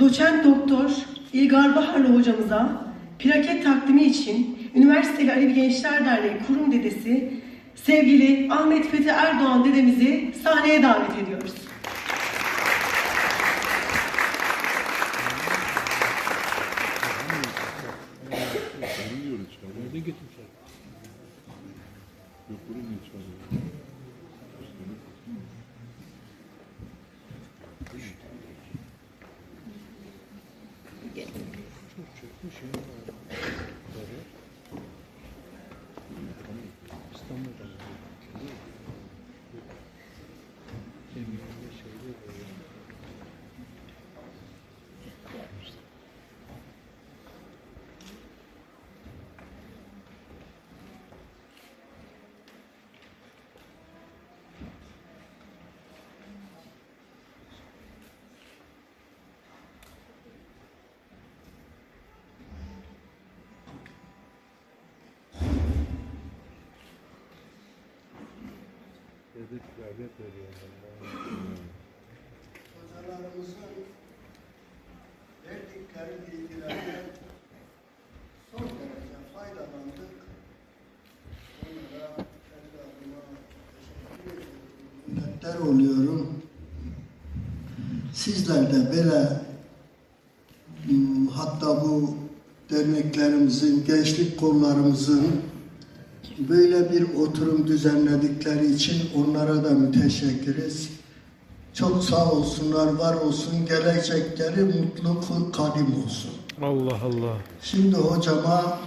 Doçent Doktor İlgar Baharlı hocamıza plaket takdimi için Üniversiteli Alevi Gençler Derneği kurum dedesi sevgili Ahmet Fethi Erdoğan dedemizi sahneye davet ediyoruz. Thank you. Devlet devlet veriyor. hocalarımızın verdikleri bilgilerden son derece faydalandık. Onlara kendi adıma teşekkür ediyorum. Minnettar oluyorum. Sizler de böyle hatta bu derneklerimizin, gençlik kollarımızın böyle bir oturum düzenledikleri için onlara da müteşekkiriz. Çok sağ olsunlar, var olsun, gelecekleri mutlu kadim olsun. Allah Allah. Şimdi hocama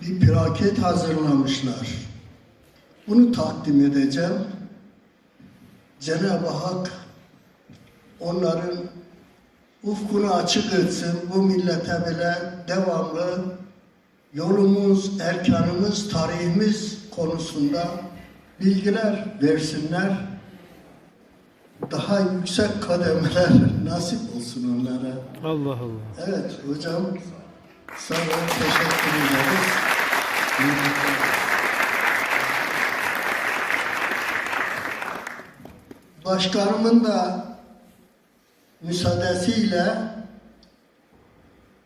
bir plaket hazırlamışlar. Bunu takdim edeceğim. Cenab-ı Hak onların ufkunu açık etsin. Bu millete bile devamlı yolumuz, erkanımız, tarihimiz konusunda bilgiler versinler. Daha yüksek kademeler nasip olsun onlara. Allah Allah. Evet hocam olun teşekkür ederiz. Başkanımın da müsaadesiyle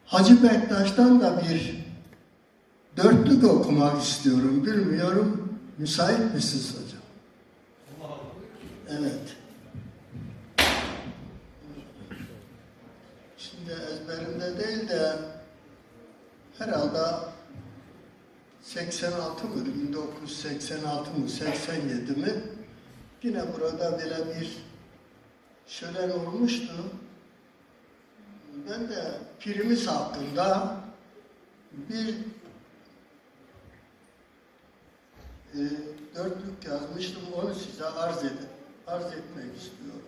Hacı Bektaş'tan da bir dörtlük okumak istiyorum. Bilmiyorum müsait misiniz hocam? Evet. Şimdi ezberimde değil de herhalde 86 mı, 1986 mı, 87 mi? Yine burada böyle bir şölen olmuştu. Ben de pirimiz hakkında bir e, dörtlük yazmıştım. Onu size arz, edip, arz etmek istiyorum.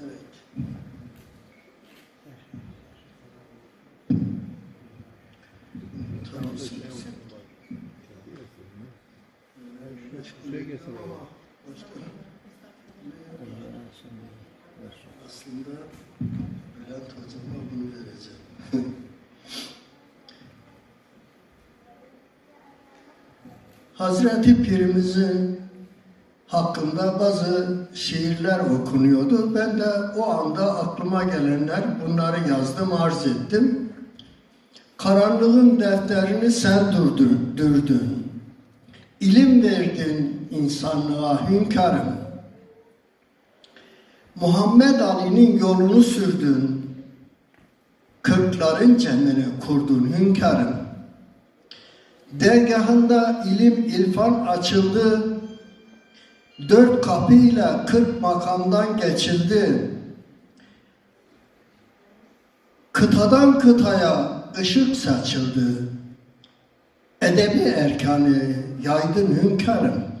Evet. Tamam. Başkanım. Aslında Bülent Hocam'a bunu vereceğim. Hazreti Pirimizin hakkında bazı şiirler okunuyordu. Ben de o anda aklıma gelenler bunları yazdım, arz ettim. Karanlığın defterini sen durdurdun. İlim verdin insanlığa hünkârım. Muhammed Ali'nin yolunu sürdün. Kırkların cemini kurdun hünkârım. Dergahında ilim ilfan açıldı. Dört kapıyla kırk makamdan geçildi. Kıtadan kıtaya ışık saçıldı. Edebi erkanı yaydın hünkârım.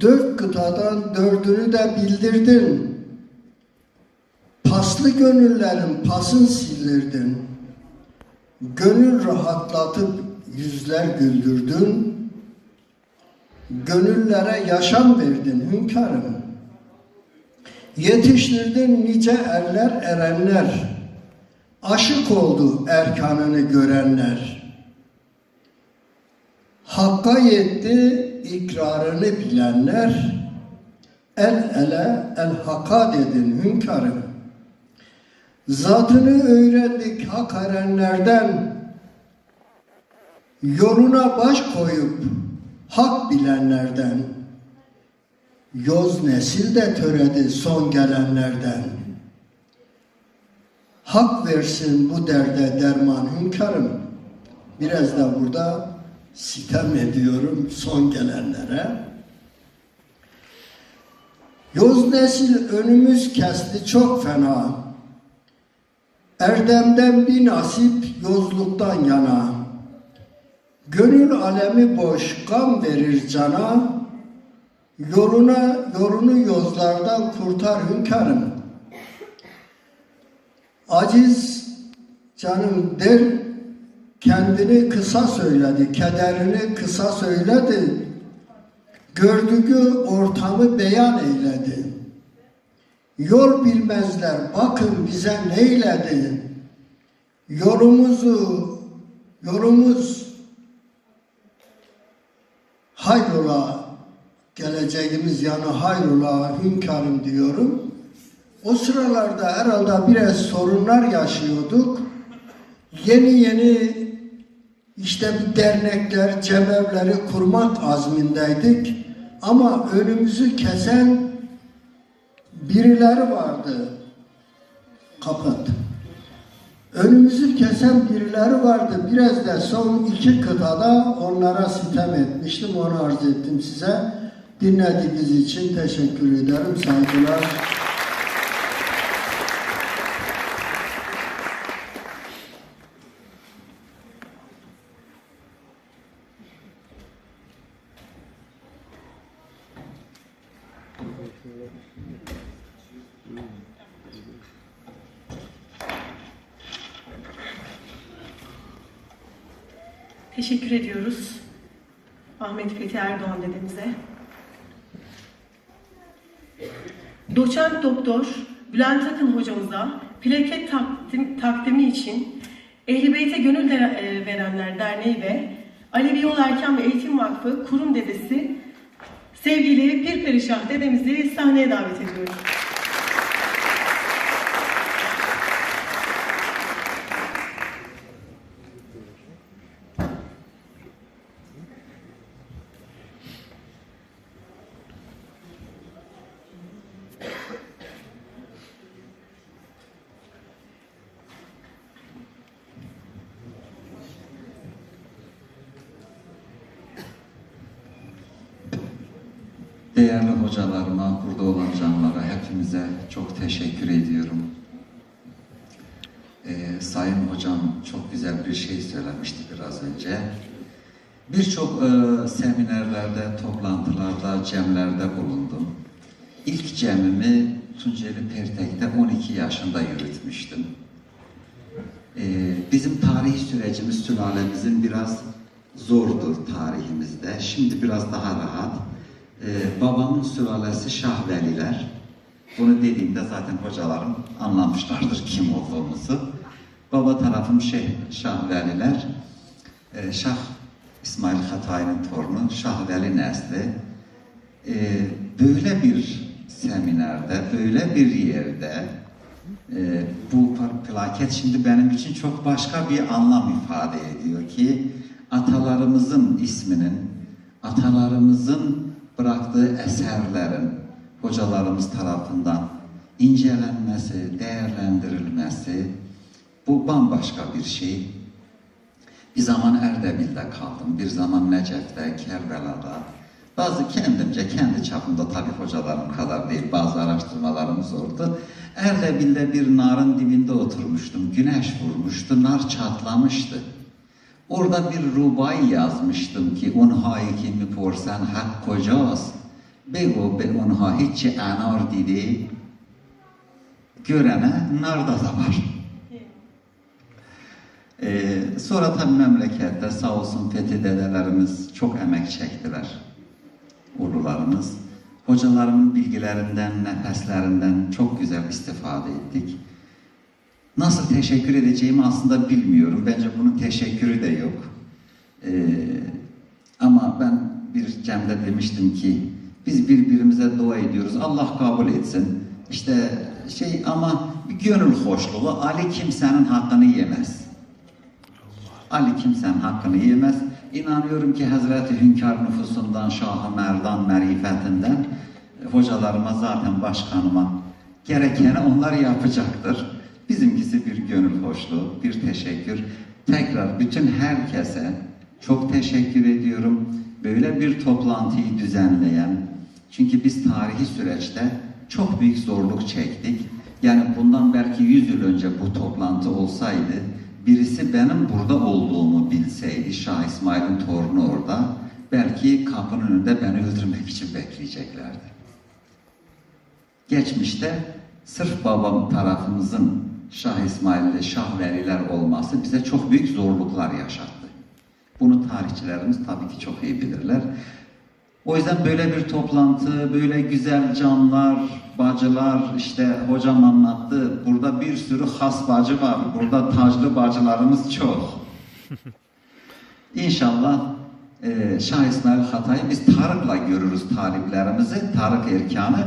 Dört kıtadan dördünü de bildirdin. Paslı gönüllerin pasın sildirdin. Gönül rahatlatıp yüzler güldürdün. Gönüllere yaşam verdin hünkârım. Yetiştirdin nice erler erenler. Aşık oldu erkanını görenler. Hakka yetti ikrarını bilenler. El ele el haka dedin hünkârım. Zatını öğrendik hak erenlerden. Yoluna baş koyup hak bilenlerden. Yoz nesil de töredi son gelenlerden. Hak versin bu derde derman hünkârım. Biraz da burada sitem ediyorum son gelenlere. Yoz nesil önümüz kesti çok fena. Erdemden bir nasip yozluktan yana. Gönül alemi boş gam verir cana. Yoluna yolunu yozlardan kurtar hünkârım. Aciz canım der kendini kısa söyledi, kederini kısa söyledi. Gördüğü ortamı beyan eyledi. Yol bilmezler, bakın bize neyledi. Yolumuzu, yolumuz hayrola, geleceğimiz yanı hayrola hünkârım diyorum. O sıralarda herhalde biraz sorunlar yaşıyorduk. Yeni yeni işte bir dernekler, cemevleri kurmak azmindeydik. Ama önümüzü kesen birileri vardı. Kapat. Önümüzü kesen birileri vardı. Biraz da son iki kıtada onlara sitem etmiştim. Onu arz ettim size. Dinlediğiniz için teşekkür ederim. Saygılar. Teşekkür ediyoruz Ahmet Fethi Erdoğan dedemize. Doçent Doktor Bülent Akın hocamıza plaket takdim, takdimi için Ehl-i Beyt'e Gönül e, Verenler Derneği ve Alevi Yol Erken ve Eğitim Vakfı kurum dedesi sevgili Pir Perişah dedemizi sahneye davet ediyoruz. Değerli hocalarıma, burada olan canlara hepinize çok teşekkür ediyorum. Ee, Sayın hocam çok güzel bir şey söylemişti biraz önce. Birçok e, seminerlerde, toplantılarda, cemlerde bulundum. İlk cemimi Tunceli Pertek'te 12 yaşında yürütmüştüm. Ee, bizim tarihi sürecimiz sülalemizin biraz zordu tarihimizde. Şimdi biraz daha rahat. Ee, babamın sülalesi Şahveliler. Bunu dediğimde zaten hocalarım anlamışlardır kim olduğumuzu. Baba tarafım şey Şahveliler. Ee, Şah İsmail Hatay'ın torunu Şahveli nesli. Ee, böyle bir seminerde, böyle bir yerde e, bu plaket şimdi benim için çok başka bir anlam ifade ediyor ki atalarımızın isminin, atalarımızın bıraktığı eserlerin hocalarımız tarafından incelenmesi, değerlendirilmesi bu bambaşka bir şey. Bir zaman Erdebil'de kaldım, bir zaman Necef'te, Kerbela'da. Bazı kendimce, kendi çapımda tabii hocalarım kadar değil, bazı araştırmalarımız oldu. Erdebil'de bir narın dibinde oturmuştum, güneş vurmuştu, nar çatlamıştı. Orada bir rubai yazmıştım ki ki mi porsen hak kocası. Bego be onha hiç anar dedi. Görene nar da var. Ee, sonra tabii memlekette sağ olsun Fethi dedelerimiz çok emek çektiler. Ulularımız. Hocalarımın bilgilerinden, nefeslerinden çok güzel istifade ettik. Nasıl teşekkür edeceğimi aslında bilmiyorum. Bence bunun teşekkürü de yok. Ee, ama ben bir cemde demiştim ki biz birbirimize dua ediyoruz. Allah kabul etsin. İşte şey ama bir gönül hoşluğu Ali kimsenin hakkını yemez. Ali kimsenin hakkını yemez. İnanıyorum ki Hazreti Hünkar nüfusundan, Şah-ı Merdan marifetinden e, hocalarıma zaten başkanıma gerekeni onlar yapacaktır. Bizimkisi bir gönül hoşluğu, bir teşekkür. Tekrar bütün herkese çok teşekkür ediyorum. Böyle bir toplantıyı düzenleyen, çünkü biz tarihi süreçte çok büyük zorluk çektik. Yani bundan belki 100 yıl önce bu toplantı olsaydı, birisi benim burada olduğumu bilseydi, Şah İsmail'in torunu orada, belki kapının önünde beni öldürmek için bekleyeceklerdi. Geçmişte sırf babam tarafımızın Şah İsmail ile Şah Veliler olması bize çok büyük zorluklar yaşattı. Bunu tarihçilerimiz tabii ki çok iyi bilirler. O yüzden böyle bir toplantı, böyle güzel canlar, bacılar, işte hocam anlattı. Burada bir sürü has bacı var. Burada taclı bacılarımız çok. İnşallah e, Şah İsmail Hatay'ı biz Tarık'la görürüz taliplerimizi, Tarık Erkan'ı.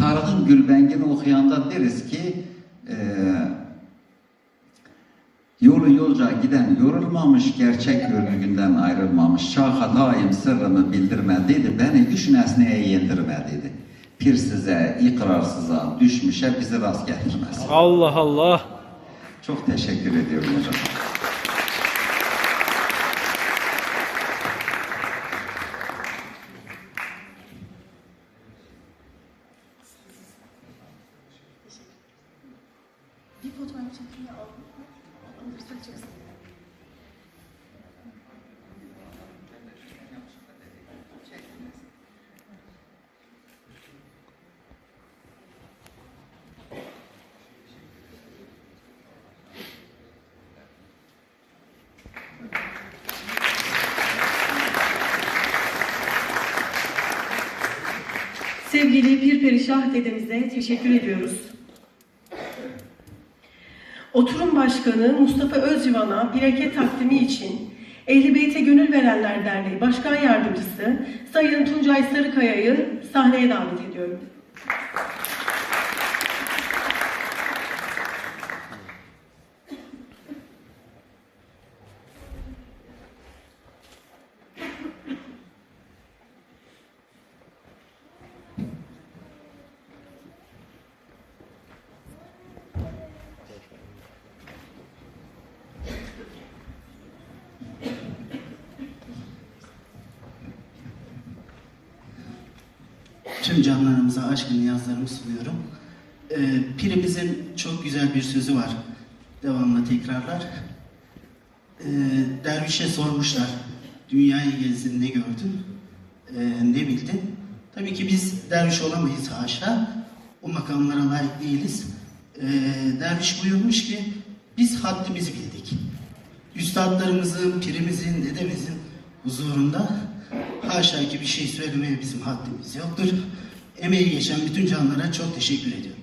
Tarık'ın Gülbengini okuyanda deriz ki e, Yolu yolca giden yorulmamış, gerçek örgünden ayrılmamış. Şah hatayım sırrımı bildirmediydi, beni güç nesneye yendirmediydi. Pir size, ikrarsıza, düşmüşe bizi rast getirmez. Allah Allah. Çok teşekkür ediyorum hocam. Bir fotoğraf çekimi aldım. Alırsak çok sevinirim. Dedemize teşekkür ediyoruz. Oturum Başkanı Mustafa Özcivan'a plaket takdimi için Ehli Beyt'e Gönül Verenler Derneği Başkan Yardımcısı Sayın Tuncay Sarıkaya'yı sahneye davet ediyorum. Tüm canlarımıza aşkın niyazlarımı sunuyorum. Ee, Pirimizin çok güzel bir sözü var. Devamlı tekrarlar. Ee, dervişe sormuşlar. Dünyayı gezdin ne gördün? Ee, ne bildin? Tabii ki biz derviş olamayız haşa. O makamlara layık değiliz. Ee, derviş buyurmuş ki biz haddimizi bildik. Üstadlarımızın, pirimizin, dedemizin huzurunda haşa ki bir şey söylemeye bizim haddimiz yoktur. Emeği geçen bütün canlara çok teşekkür ediyorum.